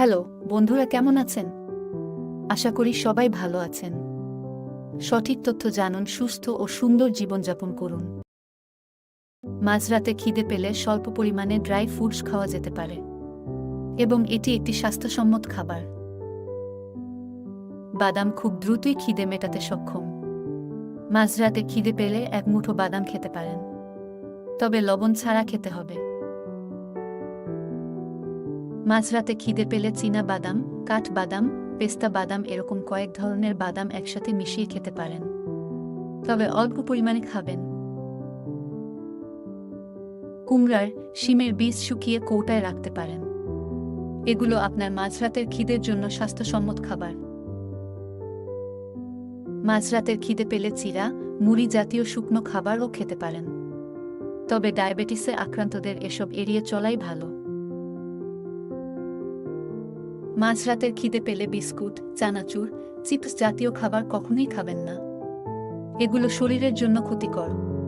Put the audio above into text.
Hello, বন্ধুরা কেমন আছেন? আশা করি সবাই ভালো আছেন। সঠিক তথ্য জানুন, সুস্থ ও সুন্দর জীবনযাপন করুন। মাঝরাতে খিদে পেলে স্বল্প পরিমাণে ড্রাই ফ্রুটস খাওয়া যেতে পারে। এবং এটি একটি স্বাস্থ্যসম্মত খাবার। বাদাম খুব দ্রুতই খিদে মেটাতে সক্ষম। মাঝরাতে খিদে পেলে এক মুঠো বাদাম খেতে পারেন। তবে লবণ ছাড়া খেতে হবে। মাঝরাতে খিদে পেলে চীনা বাদাম, কাঠ বাদাম, পেস্তা বাদাম এরকম কয়েক ধরনের বাদাম একসাথে মিশিয়ে খেতে পারেন। তবে অল্প পরিমাণে খাবেন। কুমড়ার, শিমের বীজ শুকিয়ে কৌটায় রাখতে পারেন। এগুলো আপনার মাঝরাতের খিদের জন্য স্বাস্থ্যসম্মত খাবার। মাঝরাতের খিদে পেলে চিরা, মুড়ি জাতীয় শুকনো খাবারও খেতে পারেন। তবে ডায়াবেটিসে আক্রান্তদের এসব এড়িয়ে চলাই ভালো। মাঝরাতের খিদে পেলে বিস্কুট, চানাচুর, চিপস জাতীয় খাবার কখনোই খাবেন না। এগুলো শরীরের জন্য ক্ষতিকর।